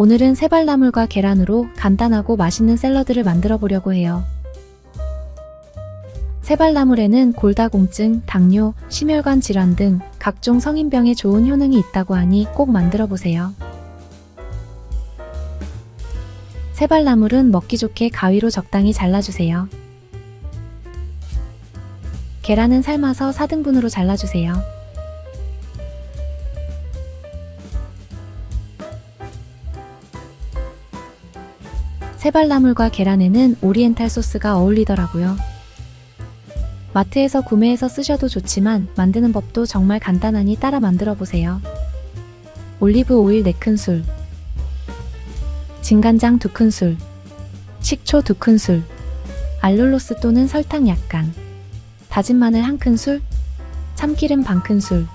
오늘은 세발나물과 계란으로 간단하고 맛있는 샐러드를 만들어 보려고 해요. 세발나물에는 골다공증, 당뇨, 심혈관 질환 등 각종 성인병에 좋은 효능이 있다고 하니 꼭 만들어 보세요. 세발나물은 먹기 좋게 가위로 적당히 잘라주세요. 계란은 삶아서 4등분으로 잘라주세요. 세발나물과 계란에는 오리엔탈 소스가 어울리더라고요. 마트에서 구매해서 쓰셔도 좋지만 만드는 법도 정말 간단하니 따라 만들어 보세요. 올리브 오일 4큰술, 진간장 2큰술, 식초 2큰술, 알룰로스 또는 설탕 약간, 다진 마늘 1큰술, 참기름 반큰술.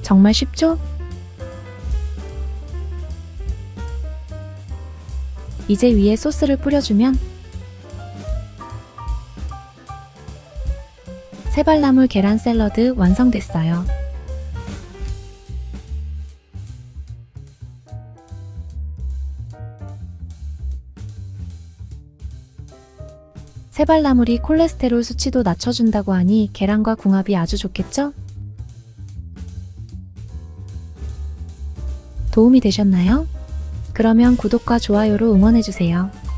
정말 쉽죠? 이제 위에 소스를 뿌려주면 세발나물 계란 샐러드 완성됐어요. 세발나물이 콜레스테롤 수치도 낮춰준다고 하니 계란과 궁합이 아주 좋겠죠? 도움이 되셨나요? 그러면 구독과 좋아요로 응원해주세요.